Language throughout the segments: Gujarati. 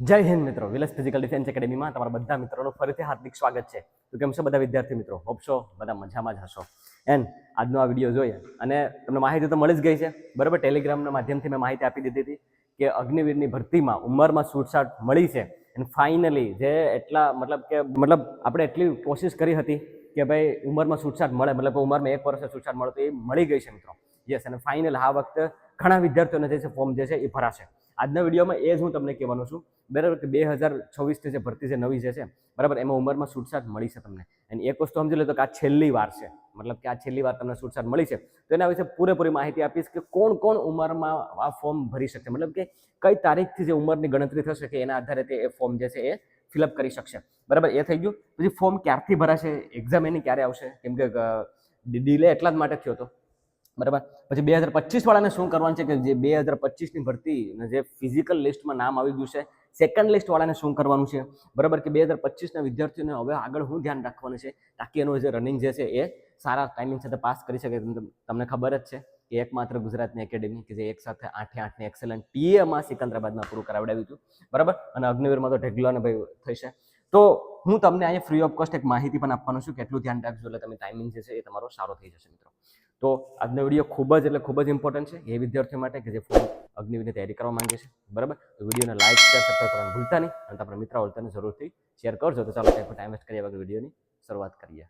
જય હિન્દ મિત્રો, વિલસ ફિઝિકલ ડિફેન્સ એકેડેમીમાં તમારા બધા મિત્રોનું ફરીથી હાર્દિક સ્વાગત છે. તો કેમ છો બધા વિદ્યાર્થી મિત્રો? હોપશો બધા મજામાં જ હશો. એન્ડ આજનો આ વીડિયો જોઈએ. અને તમને માહિતી તો મળી જ ગઈ છે. બરાબર ટેલિગ્રામના માધ્યમથી મેં માહિતી આપી દીધી હતી કે અગ્નિવીરની ભરતીમાં ઉંમરમાં છૂટછાટ મળી છે. એન્ડ ફાઇનલી જે એટલા, મતલબ કે, મતલબ આપણે એટલી કોશિશ કરી હતી કે ભાઈ ઉંમરમાં છૂટછાટ મળે. મતલબ ઉંમરમાં એક વર્ષે છૂટછાટ મળે તો એ મળી ગઈ છે મિત્રો. યસ અને ફાઇનલ આ વખતે ઘણા વિદ્યાર્થીઓને જે છે ફોર્મ જે છે એ ભરાશે. આજના વિડીયોમાં એ જ હું તમને કહેવાનું છું. બરાબર કે બે હજાર છવ્વીસની જે ભરતી છે નવી જે છે, બરાબર, એમાં ઉંમરમાં છૂટછાટ મળી છે તમને. અને એક વસ્તુ સમજી લો તો કે આ છેલ્લી વાર છે. મતલબ કે આ છેલ્લી વાર તમને છૂટછાટ મળી છે. તો એના વિશે પૂરેપૂરી માહિતી આપીશ કે કોણ કોણ ઉંમરમાં આ ફોર્મ ભરી શકશે. મતલબ કે કઈ તારીખથી જે ઉંમરની ગણતરી થશે કે એના આધારે તે એ ફોર્મ જે છે એ ફિલઅપ કરી શકશે. બરાબર, એ થઈ ગયું. પછી ફોર્મ ક્યારથી ભરાશે? એક્ઝામ એની ક્યારે આવશે? કેમ કે ડિલે એટલા જ માટે થયો હતો બરાબર? પછી બે હજાર પચીસ વાળાને શું કરવાનું છે કે જે બે હજાર પચીસની ભરતી જે ફિઝિકલ લિસ્ટમાં નામ આવી ગયું છે સેકન્ડ લિસ્ટ વાળાને શું કરવાનું છે? બરાબર કે બે હજાર પચીસના વિદ્યાર્થીઓને હવે આગળ શું ધ્યાન રાખવાનું છે, તાકી એનું જે રનિંગ જે છે એ સારા ટાઈમિંગ સાથે પાસ કરી શકે. તમને ખબર જ છે કે એકમાત્ર ગુજરાતની એકેડેમી કે જે એક સાથે આઠે આઠની એક્સેલન્ટ ટીએમાં સિકંદરાબાદમાં પૂરું કરાવડાવ્યું હતું. બરાબર? અને અગ્નિવીરમાં તો ઢેગલો અને ભાઈ થશે તો હું તમને અહીંયા ફ્રી ઓફ કોસ્ટ એક માહિતી પણ આપવાનું છું કેટલું ધ્યાન રાખજો એટલે તમે ટાઈમિંગ જે છે એ તમારો સારો થઈ જશે, મિત્રો. તો આજનો વીડિયો ખૂબ જ એટલે ખૂબ જ ઇમ્પોર્ટન્ટ છે. એ વિદ્યાર્થીઓ માટે કે જે ફોર્મ અગ્નિવીની તૈયારી કરવા માંગે છે. બરાબર? તો વિડીયોને લાઇક શેર સબસ્ક્રાઈબ કરવાનું ભૂલતા નહીં અને તમારા મિત્રો વળતાને જરૂરથી શેર કરજો. તો ચાલો કંઈ ટાઈમ વેસ્ટ કરીએ વગર વિડીયોની શરૂઆત કરીએ.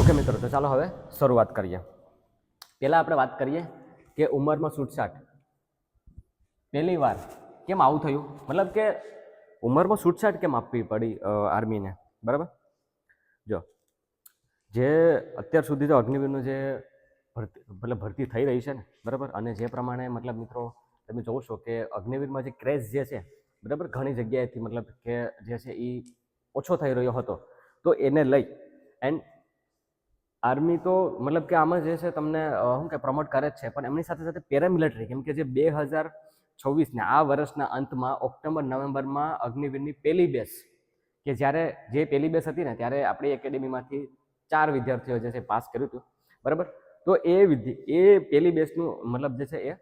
ઓકે મિત્રો, તો ચાલો હવે શરૂઆત કરીએ. પહેલાં આપણે વાત કરીએ કે ઉંમરમાં છૂટછાટ. પહેલી વાર કેમ આવું થયું? મતલબ કે ઉંમરમાં છૂટછાટ કેમ આપવી પડી આર્મીને? બરાબર? જો. જે અત્યાર સુધી તો અગ્નિવીરનું જે ભરતી મતલબ ભરતી થઈ રહી છે ને, બરાબર? અને જે પ્રમાણે મતલબ મિત્રો તમે જોવો છો કે અગ્નિવીરમાં જે ક્રેઝ જે છે, બરાબર? ઘણી જગ્યાએથી મતલબ કે જે છે એ ઓછો થઈ રહ્યો હતો. તો એને લઈ, એન્ડ આર્મી તો મતલબ કે આમાં જે છે તમને શું કે પ્રમોટ કરે જ છે, પણ એમની સાથે સાથે પેરામિલિટરી, કેમ કે જે બે હજાર છવ્વીસને, આ વર્ષના અંતમાં ઓક્ટોબર, નવેમ્બરમાં અગ્નિવીરની પહેલી બેચ કે જ્યારે જે પહેલી બેસ હતી ને, ત્યારે આપણી એકેડેમીમાંથી ચાર વિદ્યાર્થીઓ જે છે પાસ કર્યું હતું. બરાબર? તો એ વિદ્ય, એ પહેલી બેસનું મતલબ જે છે એ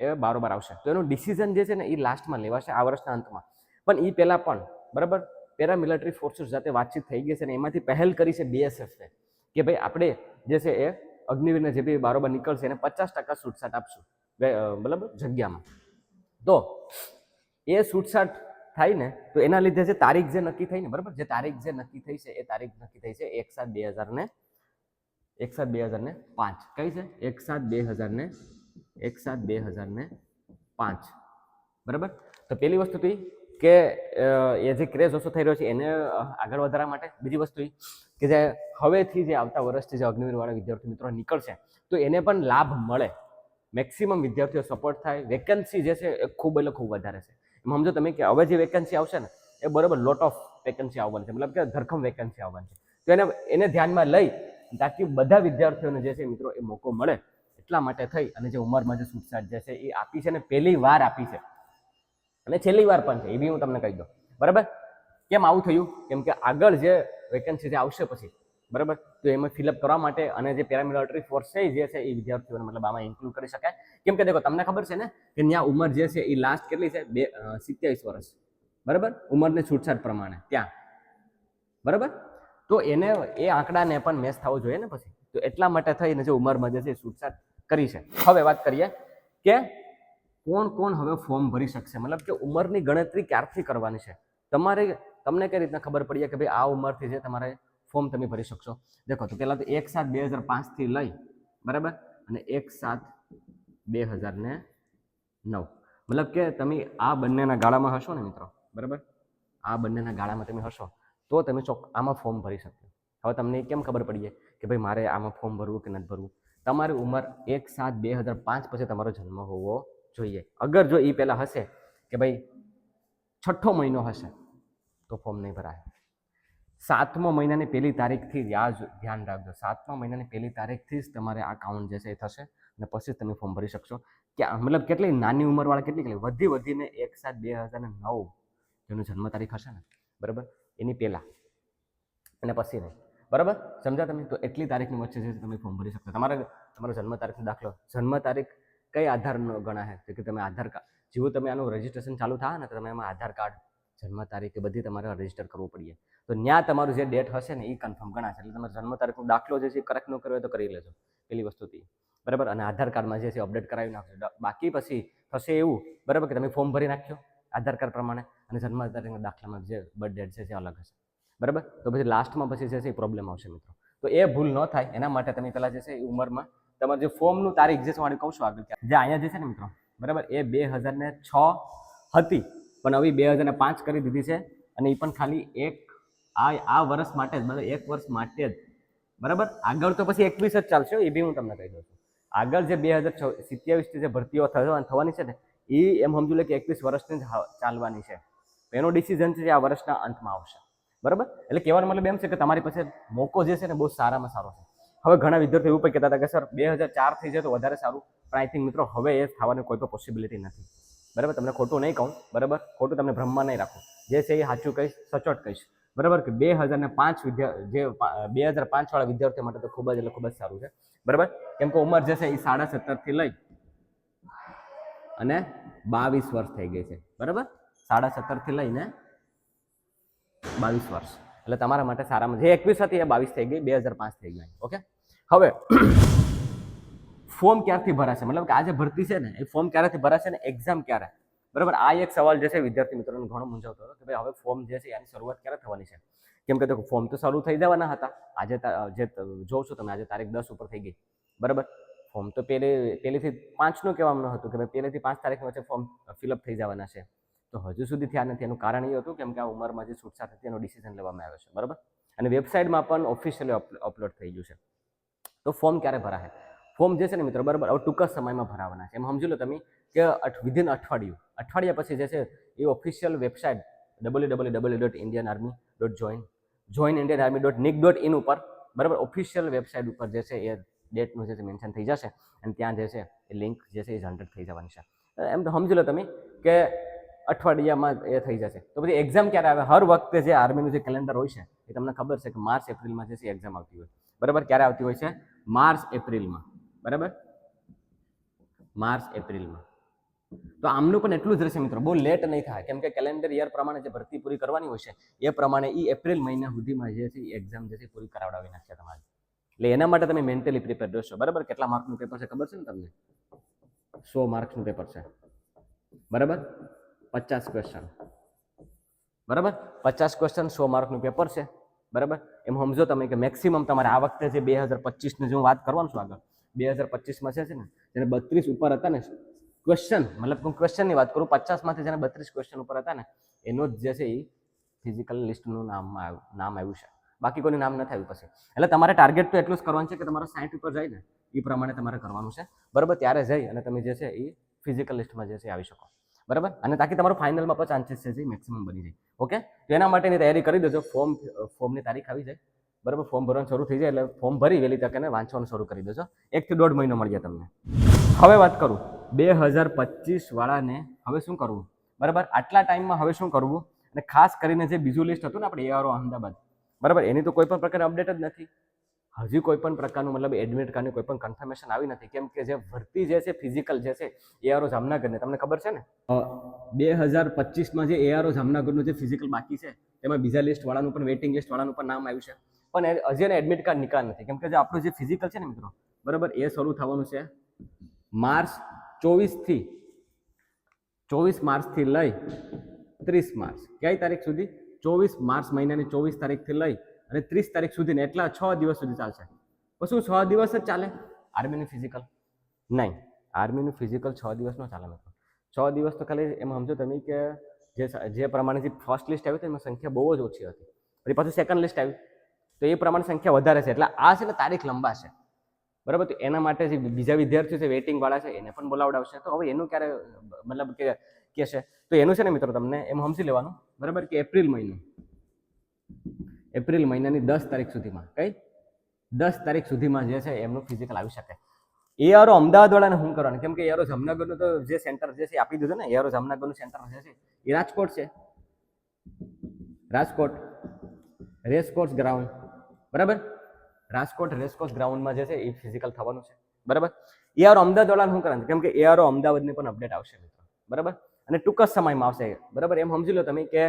એ બારોબાર આવશે. તો એનું ડિસિઝન જે છે ને એ લાસ્ટમાં લેવાશે આ વર્ષના અંતમાં. પણ એ પહેલાં પણ, બરાબર? પેરામિલિટરી ફોર્સીસ સાથે વાતચીત થઈ ગઈ છે અને એમાંથી પહેલ કરી છે બીએસએફે કે ભાઈ, આપણે જે છે એ અગ્નિવીરને જે બી બારોબાર નીકળશે, એને પચાસ ટકા છૂટછાટ આપશું. બરાબર? જગ્યામાં. તો એ છૂટછાટ થાય ને તો એના લીધે જે તારીખ જે નક્કી થઈ ને, બરાબર? જે તારીખ જે નક્કી થઈ છે, એ તારીખ નક્કી થઈ છે એક સાત બે હજાર ને એક સાત બે હજાર ને પાંચ. કઈ છે? એક સાત બે હજાર ને એક સાત બે હજાર ને પાંચ. બરાબર? તો પહેલી વસ્તુ તો ઈ કે એ જે ક્રેઝ ઓછો થઈ રહ્યો છે, એને આગળ વધારવા માટે બીજી વસ્તુ એ કે જે હવેથી જે આવતા વર્ષથી જે અગ્નિવીરવાળા વિદ્યાર્થી મિત્રો નીકળશે, તો એને પણ લાભ મળે. મેક્સિમમ વિદ્યાર્થીઓ સપોર્ટ થાય. વેકેન્સી જે છે, એ ખૂબ એટલે ખૂબ વધારે છે. એમાં સમજો તમે કે હવે જે વેકન્સી આવશે ને, એ બરાબર લોટ ઓફ વેકેન્સી આવવાની છે. મતલબ કે ધરખમ વેકન્સી આવવાની છે. તો એને એને ધ્યાનમાં લઈ તાકી બધા વિદ્યાર્થીઓને જે છે મિત્રો, એ મોકો મળે. એટલા માટે થઈ અને જે ઉંમરમાં જે છૂટછાટ જે છે એ આપી છે ને પહેલી વાર આપી છે. અને છેલ્લી વાર પણ છે, એ બી હું તમને કહી દઉં. બરાબર? કેમ આવું થયું? કેમ કે આગળ જે વેકન્સી જે આવશે પછી બરાબર? તો એમાં ફિલઅપ કરવા માટે અને જે પેરામિલિટરી ફોર્સ છે જે છે એ વિદ્યાર્થીઓને મતલબ આમાં ઇન્ક્લુડ કરી શકાય. કેમ કે દેખો, તમને ખબર છે ને કે ત્યાં ઉંમર જે છે એ લાસ્ટ કેટલી છે? બે સિત્યાવીસ વર્ષ. બરાબર? ઉંમરને છૂટછાટ પ્રમાણે. ત્યાં. બરાબર? તો એને, એ આંકડાને પણ મેચ થવો જોઈએ ને પછી. તો એટલા માટે થઈને જે ઉંમરમાં જે છે છૂટછાટ કરી છે. હવે વાત કરીએ કે કોણ કોણ હવે ફોર્મ ભરી શકશે? મતલબ કે ઉંમરની ગણતરી ક્યારથી કરવાની છે? તમારે, તમને કઈ રીતના ખબર પડી કે ભાઈ આ ઉંમરથી જે તમારે ફોર્મ તમે ભરી શકશો. દેખો, તો પહેલાં તો એક સાત બે હજાર પાંચથી લઈ, બરાબર? અને એક સાત બે હજાર ને નવ. મતલબ કે તમે આ બંનેના ગાળામાં હશો ને મિત્રો, બરાબર? આ બંનેના ગાળામાં તમે હશો, તો તમે ચોક, આમાં ફોર્મ ભરી શકશો. હવે તમને કેમ ખબર પડીએ કે ભાઈ મારે આમાં ફોર્મ ભરવું કે નથી ભરવું? તમારી ઉંમર એક સાત બે હજાર પાંચ પછી તમારો જન્મ હોવો જોઈએ. અગર જો એ પહેલાં હશે કે ભાઈ છઠ્ઠો મહિનો હશે, તો ફોર્મ નહીં ભરાય. સાતમો મહિનાની પહેલી તારીખથી યાદ ધ્યાન રાખજો. સાતમા મહિનાની પહેલી તારીખથી જ તમારે આ કાઉન્ટ જે છે એ થશે અને પછી જ તમે ફોર્મ ભરી શકશો. કે આ મતલબ કેટલી નાની ઉંમરવાળા કેટલી કેટલી? વધી વધીને એક સાત બે હજાર નવ જેનું જન્મ તારીખ હશે ને? બરાબર? એની પહેલાં. અને પછી નહીં. બરાબર? સમજા તમે? તો એટલી તારીખની વચ્ચે છે તમે ફોર્મ ભરી શકશો. તમારે તમારો જન્મ તારીખનો દાખલો. જન્મ તારીખ કઈ આધાર ગણાય? તો કે તમે આધાર કાર્ડ જેવું તમે આનું રજિસ્ટ્રેશન ચાલુ થાય ને, તો તમે એમાં આધાર કાર્ડ જન્મ તારીખ એ બધી તમારે રજિસ્ટર કરવું પડે તો ત્યાં તમારું જે ડેટ હશે ને એ કન્ફર્મ ગણાશે. એટલે તમારે જન્મ તારીખનો દાખલો જે છે કરેક્ટ ન કર્યો હોય તો કરી લેજો પેલી વસ્તુથી. બરાબર? અને આધાર કાર્ડમાં જે છે અપડેટ કરાવી નાખજો. બાકી પછી થશે એવું, બરાબર, કે તમે ફોર્મ ભરી નાખ્યો આધાર કાર્ડ પ્રમાણે અને જન્મ તારીખના દાખલામાં જે બર્થ ડેટ છે તે અલગ હશે. બરાબર? તો પછી લાસ્ટમાં પછી જે છે એ પ્રોબ્લેમ આવશે મિત્રો. તો એ ભૂલ ન થાય. એના માટે તમે પહેલાં જે છે એ ઉંમરમાં તમારે જે ફોર્મનું તારીખ જે છે હું કહું છું આગળ. જે અહીંયા જે છે ને મિત્રો, બરાબર, એ બે હજાર ને છ હતી. પણ હવે બે હજારને પાંચ કરી દીધી છે અને એ પણ ખાલી એક આ આ વર્ષ માટે જ, મતલબ એક વર્ષ માટે જ. બરાબર? આગળ તો પછી એકવીસ જ ચાલશે એ બી હું તમને કહી દઉં છું. આગળ જે બે હજાર સિત્યાવીસથી જે ભરતીઓ થવા- થવાની છે ને એ એમ સમજી લે કે એકવીસ વર્ષની જ ચાલવાની છે. એનો ડિસિઝન છે જે આ વર્ષના અંતમાં આવશે. બરાબર? એટલે કહેવાનો મતલબ એમ છે કે તમારી પાસે મોકો જે છે ને, બહુ સારામાં સારો છે. હવે ઘણા વિદ્યાર્થીઓ એવું પણ કહેતા હતા કે, સર, બે હજાર ચાર થઈ જાય તો વધારે સારું. પણ આઈ થિંક મિત્રો, હવે એ થવાની કોઈ પણ પોસિબિલિટી નથી. બરાબર? તમને ખોટું નહીં કહું, બરાબર? ખોટું તમને ભ્રમમાં નહીં રાખું. જે છે એ સાચું કહીશ, સચોટ કહીશ. બરાબર કે બે હજાર ને પાંચ વિદ્યા, જે બે હજાર પાંચવાળા વિદ્યાર્થીઓ માટે તો ખૂબ જ, એટલે ખૂબ જ સારું છે. બરાબર? કેમ કે ઉંમર જે છે એ સાડા સત્તરથી લઈ અને બાવીસ વર્ષ થઈ ગઈ છે. બરાબર? સાડા સત્તરથી લઈને બાવીસ વર્ષ. એટલે તમારા માટે સારામાં જે એકવીસ હતી એ બાવીસ થઈ ગઈ, બે હજાર પાંચ થઈ ગઈ. ઓકે? હવે ફોર્મ ક્યારથી ભરાશે? મતલબ કે આ જે ભરતી છે ને, એ ફોર્મ ક્યારેથી ભરાશે ને? એક્ઝામ ક્યારે? બરાબર? આ એક સવાલ જે છે વિદ્યાર્થી મિત્રોને ઘણો મૂંઝવતો હતો કે ભાઈ હવે ફોર્મ જે છે એની શરૂઆત ક્યારે થવાની છે? કેમ કે દેખો ફોર્મ તો શરૂ થઈ જવાના હતા. આજે જે જોઉં છો તમે આજે તારીખ દસ ઉપર થઈ ગઈ. બરાબર? ફોર્મ તો પહેલે પહેલેથી પાંચનું કહેવાનું હતું કે ભાઈ પહેલેથી પાંચ તારીખ વચ્ચે ફોર્મ ફિલઅપ થઈ જવાના છે. તો હજુ સુધી થયા નથી. એનું કારણ એ હતું કેમ કે આ ઉંમરમાં જે છૂટછાટ હતી એનો ડિસિઝન લેવામાં આવ્યો છે. બરાબર? અને વેબસાઇટમાં પણ ઓફિશિયલી અપલોડ થઈ ગયું છે. તો ફોર્મ ક્યારે ભરાશે? ફોર્મ જે છે ને મિત્રો બરાબર હવે ટૂંક સમયમાં ભરાવાના છે. એમ સમજી લો તમે કે વિધિન અઠવાડિયું. અઠવાડિયા પછી જે છે એ official website W W W dot Indian army dot join join Indian army dot nic dot in ઉપર બરાબર ઓફિશિયલ વેબસાઇટ ઉપર જે છે એ ડેટનું જે છે મેન્શન થઈ જશે અને ત્યાં જે છે એ લિંક જે છે એ જનરેટ થઈ જવાની છે. એમ તો સમજી લો તમે કે અઠવાડિયામાં એ થઈ જશે. તો પછી એક્ઝામ ક્યારે આવે? હર વખતે જે આર્મીનું જે કેલેન્ડર હોય છે એ તમને ખબર છે કે માર્ચ, એપ્રિલમાં જે છે એક્ઝામ આવતી હોય. બરાબર? ક્યારે આવતી હોય છે? માર્ચ, એપ્રિલમાં. બરાબર? માર્ચ, એપ્રિલમાં. તો આમનું પણ એટલું જ રહેશે મિત્રો. બહુ લેટ નહીં થાય. કેમ કે કેલેન્ડર યર પ્રમાણે જે ભરતી પૂરી કરવાની હોય છે, એ પ્રમાણે એ એપ્રિલ મહિના સુધીમાં જે છે એક્ઝામ જે છે પૂરી કરાવડાવી નાખશે તમારે. એટલે એના માટે તમે મેન્ટલી પ્રિપેર રહેશો. બરાબર? કેટલા માર્કનું પેપર છે ખબર છે ને તમને? સો માર્ક્સનું પેપર છે. બરાબર? પચાસ ક્વેશ્ચન બરાબર? પચાસ ક્વેશ્ચન સો માર્કનું પેપર છે. બરાબર? એમ સમજો તમે કે મેક્સિમમ તમારે આ વખતે જે બે હજાર પચીસની જો હું વાત કરવાનું છું આગળ બે હજાર પચીસમાં છે ને, જેને બત્રીસ ઉપર હતા ને ક્વેશ્ચન મતલબ હું ક્વેશ્ચનની વાત કરું, પચાસમાંથી જેને બત્રીસ ક્વેશ્ચન ઉપર હતા ને, એનો જ જે છે એ ફિઝિકલ લિસ્ટનું નામમાં આવ્યું નામ આવ્યું છે. બાકી કોઈનું નામ નથી આવ્યું પછી. એટલે તમારે ટાર્ગેટ તો એટલું જ કરવાનું છે કે તમારે સાઠ ઉપર જાય ને, એ પ્રમાણે તમારે કરવાનું છે. બરાબર, ત્યારે જઈ અને તમે જે છે એ ફિઝિકલ લિસ્ટમાં જે છે આવી શકો. બરાબર? અને તાકી તમારો ફાઇનલમાં પણ ચાન્સીસ છે જે મેક્સિમમ બની જાય. ઓકે તો એના માટેની તૈયારી કરી દેજો. ફોર્મ ફોર્મની તારીખ આવી જાય. બરાબર? ફોર્મ ભરવાનું શરૂ થઈ જાય એટલે ફોર્મ ભરી વહેલી તકે વાંચવાનું શરૂ કરી દેજો. એકથી દોઢ મહિનો મળી જાય તમને. હવે વાત કરું. બે હજાર પચીસવાળાને હવે શું કરવું? બરાબર? આટલા ટાઈમમાં હવે શું કરવું? અને ખાસ કરીને જે બીજું લિસ્ટ હતું ને આપણે એઆરઓ અમદાવાદ બરાબર? એની તો કોઈ પણ પ્રકારની અપડેટ જ નથી. હજી કોઈ પણ પ્રકારનું મતલબ એડમિટ કાર્ડની કોઈ પણ કન્ફર્મેશન આવી નથી. કેમ કે જે ભરતી જે છે ફિઝિકલ જે છે એઆરઓ જામનગરને. તમને ખબર છે ને? બે હજાર પચીસમાં જે એઆરઓ જામનગરનું જે ફિઝિકલ બાકી છે, તેમાં બીજા લિસ્ટ વાળાનું પણ વેઇટિંગ લિસ્ટવાળાનું પણ નામ આવ્યું છે. પણ હજી એને એડમિટ કાર્ડ નિકાલ નથી. કેમ કે જે આપણું જે ફિઝિકલ છે ને મિત્રો, બરાબર, એ શરૂ થવાનું છે. માર્ચ ચોવીસથી ચોવીસ માર્ચથી લઈ ત્રીસ માર્ચ. કઈ તારીખ સુધી? ચોવીસ માર્ચ મહિનાની ચોવીસ તારીખથી લઈ અને ત્રીસ તારીખ સુધીને એટલા છ દિવસ સુધી ચાલશે. પછી છ દિવસ જ ચાલે? આર્મીનું ફિઝિકલ નહીં. આર્મીનું ફિઝિકલ છ દિવસ ન ચાલે મિત્રો. છ દિવસ તો ખાલી એમ સમજો તમે કે જે જે પ્રમાણે જે ફર્સ્ટ લિસ્ટ આવી હતી એમાં સંખ્યા બહુ જ ઓછી હતી. પછી પાછું સેકન્ડ લિસ્ટ આવ્યું તો એ પ્રમાણે સંખ્યા વધારે છે. એટલે આ છે ને તારીખ લંબા છે. બરાબર? તો એના માટે જે બીજા વિદ્યાર્થીઓ છે વેઇટિંગ વાળા છે, એને પણ બોલાવડાવશે. તો હવે એનું ક્યારે, મતલબ કે કે છે તો એનું છે ને મિત્રો તમને, એમ સમજી લેવાનું. બરાબર? કે એપ્રિલ મહિનો. એપ્રિલ મહિનાની દસ તારીખ સુધીમાં. કઈ? દસ તારીખ સુધીમાં જે છે એમનું ફિઝિકલ આવી શકે. એઆરઓ અમદાવાદ અમદાવાદવાળાને શું કરવાનું. કેમ કે એઆરઓ જામનગરનું તો જે સેન્ટર જે છે આપી દીધું ને એઆરઓ જામનગરનું સેન્ટર જે છે એ રાજકોટ છે. રાજકોટ. રેસકોર્સ ગ્રાઉન્ડ બરાબર? રાજકોટ રેસકોર્સ ગ્રાઉન્ડમાં જે છે એ ફિઝિકલ થવાનું છે. બરાબર? એઆરઓ અમદાવાદવાળાને શું કરવાનું કેમ કે એઆરઓ અમદાવાદની પણ અપડેટ આવશે મિત્રો. બરાબર? અને ટૂંક જ સમયમાં આવશે બરાબર? એમ સમજી લો તમે કે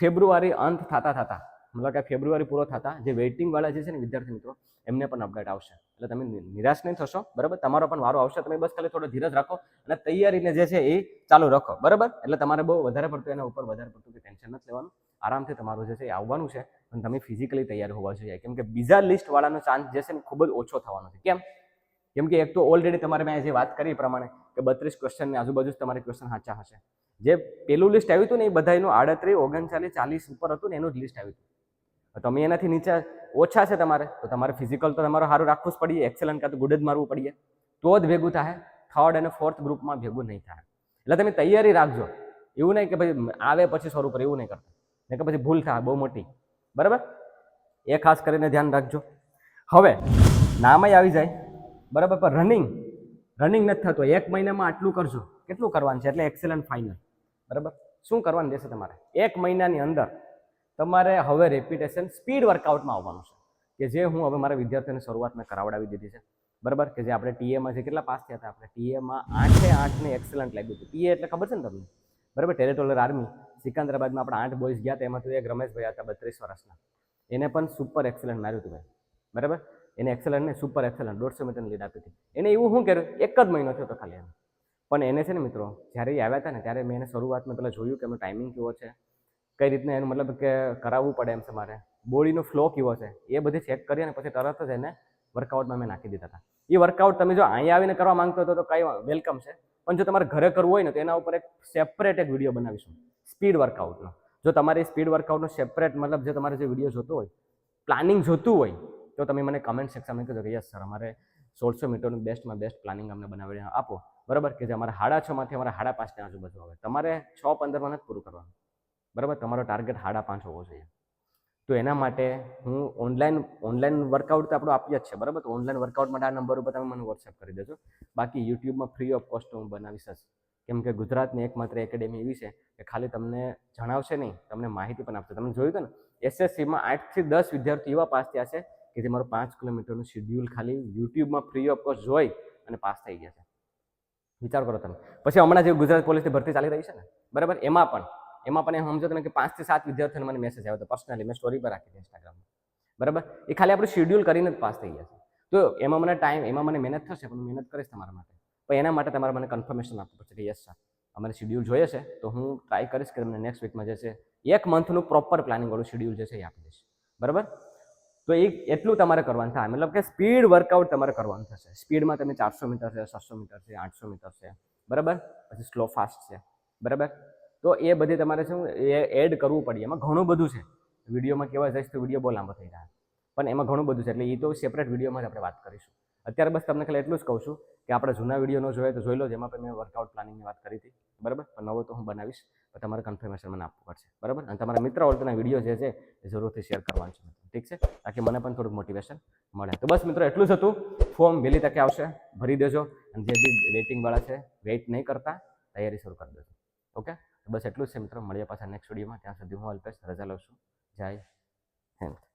ફેબ્રુઆરી અંત થતા થતા, મતલબ કે ફેબ્રુઆરી પૂરો થતા, જે વેઇટિંગ વાળા જે છે ને વિદ્યાર્થી મિત્રો, એમને પણ અપડેટ આવશે. એટલે તમે નિરાશ નહીં થશો. બરાબર? તમારો પણ વારો આવશે. તમે બસ ખાલી થોડો ધીરજ રાખો અને તૈયારીને જે છે એ ચાલુ રાખો. બરાબર? એટલે તમારે બહુ વધારે પડતું એના ઉપર વધારે પડતું ટેન્શન નથી લેવાનું. આરામથી તમારું જે છે એ આવવાનું છે પણ તમે ફિઝિકલી તૈયાર હોવા જોઈએ. કેમ કે બીજા લિસ્ટ વાળાનો ચાન્સ જે છે ને ખૂબ જ ઓછો થવાનો છે. કેમ? કેમ કે એક તો ઓલરેડી તમારે મેં જે વાત કરી પ્રમાણે કે બત્રીસ ક્વેશ્ચનની આજુબાજુ જ તમારે ક્વેશ્ચન સાચા હશે. જે પેલું લિસ્ટ આવ્યું હતું ને એ બધાનું આડત્રીસ, ઓગણચાલીસ, ચાલીસ ઉપર હતું ને એનું જ લિસ્ટ આવ્યું હતું. તમે એનાથી નીચે ઓછા છે તમારે, તો તમારે ફિઝિકલ તો તમારે સારું રાખવું જ પડીએ. એક્સેલન્ટ કાં તો ગુડ જ મારવું પડીએ. તો જ ભેગું થાય. થર્ડ અને ફોર્થ ગ્રુપમાં ભેગું નહીં થાય. એટલે તમે તૈયારી રાખજો. એવું નહીં કે ભાઈ આવે પછી શરૂ કરે, એવું નહીં કરતા. નહીં કે પછી ભૂલ થાય, બહુ મોટી. બરાબર? એ ખાસ કરીને ધ્યાન રાખજો. હવે, નામય આવી જાય. બરાબર? પણ રનિંગ રનિંગ નથી થતું. એક મહિનામાં આટલું કરજો. કેટલું કરવાનું છે? એટલે એક્સેલન્ટ ફાઇનલ બરાબર? શું કરવાનું રહેશે તમારે? એક મહિનાની અંદર તમારે હવે રેપિટેશન સ્પીડ વર્કઆઉટમાં આવવાનું છે. કે જે હું હવે મારા વિદ્યાર્થીઓને શરૂઆતમાં કરાવડાવી દીધી છે. બરાબર? કે જે આપણે ટીએમાં જે કેટલા પાસ થયા હતા, આપણે ટીએમાં આઠે આઠને એક્સેલન્ટ લાગ્યું હતું ટીએ એટલે ખબર છે ને તમને? બરાબર? ટેરેટોલર આર્મી સિકંદરાબાદમાં આપણા આઠ બોયઝ ગયા હતા. એમાંથી એક રમેશભાઈ હતા બત્રીસ વર્ષના. એને પણ સુપર એક્સલન્ટ માર્યું હતું ભાઈ. બરાબર? એને એક્સલન્ટ ને સુપર એક્સલન્ટ દોઢસો મીટરની લીડ આપી હતી. એને એવું શું કર્યું? એક જ મહિનો થયો હતો ખાલી એને પણ એને છે ને મિત્રો, જ્યારે એ આવ્યા હતા ને, ત્યારે મેં એને શરૂઆતમાં પહેલાં જોયું કે એનો ટાઈમિંગ કેવો છે, કઈ રીતના એનું મતલબ કે કરાવવું પડે એમ છે મારે. બોડીનો ફ્લો કેવો છે, એ બધી ચેક કરી અને પછી તરત જ એને વર્કઆઉટમાં મેં નાખી દીધા હતા. એ વર્કઆઉટ તમે જો અહીંયા આવીને કરવા માંગતો હતો તો કાંઈ વેલકમ છે. પણ જો તમારે ઘરે કરવું હોય ને, તો એના ઉપર એક સેપરેટ એક વીડિયો બનાવીશું. સ્પીડ વર્કઆઉટનો જો તમારે સ્પીડ વર્કઆઉટનો સેપરેટ મતલબ જે તમારે જે વીડિયો જોતો હોય પ્લાનિંગ જોતું હોય, તો તમે મને કમેન્ટ સેક્શનમાં કહેજો કે યસ સર અમારે સોળસો મીટરનું બેસ્ટમાં બેસ્ટ પ્લાનિંગ અમને બનાવીને આપો. બરાબર? કે જે અમારે હાડા છમાંથી અમારે હાડા પાંચની આજુબાજુ આવે. તમારે છ પંદરમાં નથી પૂરું કરવાનું. બરાબર? તમારો ટાર્ગેટ હાડા પાંચ હોવો જોઈએ. તો એના માટે હું ઓનલાઈન ઓનલાઈન વર્કઆઉટ તો આપણું આપીએ જ છે, બરાબર? તો ઓનલાઈન વર્કઆઉટ માટે આ નંબર ઉપર તમે મને વોટ્સએપ કરી દેજો. બાકી યુટ્યુબમાં ફ્રી ઓફ કોસ્ટ હું બનાવીશ જ. કેમ કે ગુજરાતની એકમાત્ર એકેડેમી એવી છે કે ખાલી તમને જણાવશે નહીં, તમને માહિતી પણ આપશે. તમે જોયું હતું ને એસએસસીમાં આઠથી દસ વિદ્યાર્થીઓ એવા પાસ થયા છે કે જે મારું પાંચ કિલોમીટરનું શેડ્યુલ ખાલી યુટ્યુબમાં ફ્રી ઓફ કોસ્ટ જોઈ અને પાસ થઈ ગયા છે. વિચાર કરો તમે. પછી હમણાં જે ગુજરાત પોલીસની ભરતી ચાલી રહી છે ને, બરાબર? એમાં પણ એમાં પણ સમજો તમે કે પાંચથી સાત વિદ્યાર્થીઓને મને મેસેજ આવ્યો હતો. પર્સનલી મેં સ્ટોરી પર રાખી હતી ઇન્સ્ટાગ્રામમાં બરાબર? એ ખાલી આપણે શેડ્યુલ કરીને જ પાસ થઈ ગયા છે. તો એમાં મને ટાઈમ એમાં મને મહેનત થશે, પણ મહેનત કરીશ તમારા માટે. પણ એના માટે તમારે મને કન્ફર્મેશન આપવું પડશે કે યસ સર અમારે શેડ્યુલ જોઈએ છે, તો હું ટ્રાય કરીશ કે તમને નેક્સ્ટ વીકમાં જે છે, એક મંથનું પ્રોપર પ્લાનિંગ વાળું શેડ્યુલ જે છે એ આપી દઈશ. બરાબર? તો એ એટલું તમારે કરવાનું થાય. મતલબ કે સ્પીડ વર્કઆઉટ તમારે કરવાનું થશે. સ્પીડમાં તમે ચારસો મીટર છે, છસો મીટર છે, આઠસો મીટર છે. બરાબર? પછી સ્લો ફાસ્ટ છે. બરાબર? તો એ બધી તમારે શું, એ એડ કરવું પડે. એમાં ઘણું બધું છે. વિડીયોમાં કેવા જઈશ તો વીડિયો બહુ થઈ રહ્યા પણ એમાં ઘણું બધું છે. એટલે એ તો સેપરેટ વિડીયોમાં જ આપણે વાત કરીશું. અત્યારે બસ તમને ખાલી એટલું જ કહું છું કે આપણે જૂના વીડિયો ન જોઈએ તો જોઈ લો, જેમાં પણ મેં વર્કઆઉટ પ્લાનિંગની વાત કરી હતી. બરાબર? પણ નવો તો હું બનાવીશ. પણ તમારે કન્ફર્મેશન મને આપવું પડશે. બરાબર? અને તમારા મિત્ર ઓળખના વીડિયો જે છે, એ જરૂરથી શેર કરવાનું છે ઠીક છે? તાકી મને પણ થોડુંક મોટિવેશન મળે. તો બસ મિત્રો એટલું જ હતું. ફોર્મ વહેલી તકે આવશે. ભરી દેજો. અને જે બી વેઇટિંગવાળા છે વેઇટ નહીં કરતા. તૈયારી શરૂ કરી દેજો. ઓકે બસ એટલું જ છે મિત્રો. મળીએ પાછા નેક્સ્ટ વિડીયોમાં ત્યાં સુધી હું અલ્પેશ, રજા લઉં છું. જય હિન્દ.